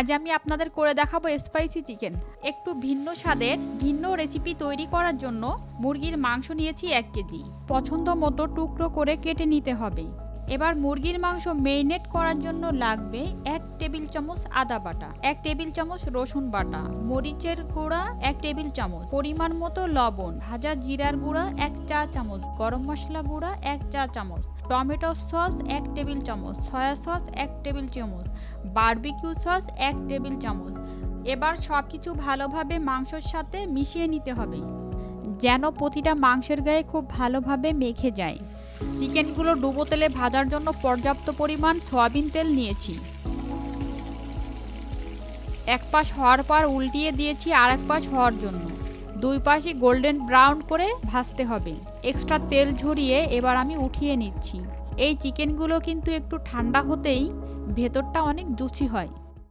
আজ আমি আপনাদের করে দেখাবো স্পাইসি চিকেন একটু ভিন্ন স্বাদের, ভিন্ন রেসিপি তৈরি করার জন্য মুরগির মাংস নিয়েছি এক কেজি। পছন্দ মতো টুকরো করে কেটে নিতে হবে। এবার মুরগির মাংস মেরিনেট করার জন্য লাগবে এক টেবিল চামচ আদা বাটা, এক টেবিল চামচ রসুন বাটা, মরিচের গুঁড়া, এক টেবিল চামচ পরিমাণ মতো লবণ, ভাজা জিরার গুঁড়া, এক চা চামচ গরম মশলা গুঁড়া, এক চা চামচ টমেটো সস, এক টেবিল চামচ সয়া সস, এক টেবিল চামচ বারবিকিউ সস, এক টেবিল চামচ। এবার সব কিছু ভালোভাবে মাংসর সাথে মিশিয়ে নিতে হবে, যেন প্রতিটা মাংসের গায়ে খুব ভালোভাবে মেখে যায়। চিকেনগুলো ডুবো তেলে ভাজার জন্য পর্যাপ্ত পরিমাণ সয়াবিন তেল নিয়েছি। এক পাশ হওয়ার পর উল্টিয়ে দিয়েছি আর এক পাশ হওয়ার জন্য। দুই পাশে গোল্ডেন ব্রাউন করে ভাজতে হবে। এক্সট্রা তেল ঝরিয়ে এবার আমি উঠিয়ে নিচ্ছি। এই চিকেনগুলো কিন্তু একটু ঠান্ডা হতেই ভেতরটা অনেক জুচি হয়।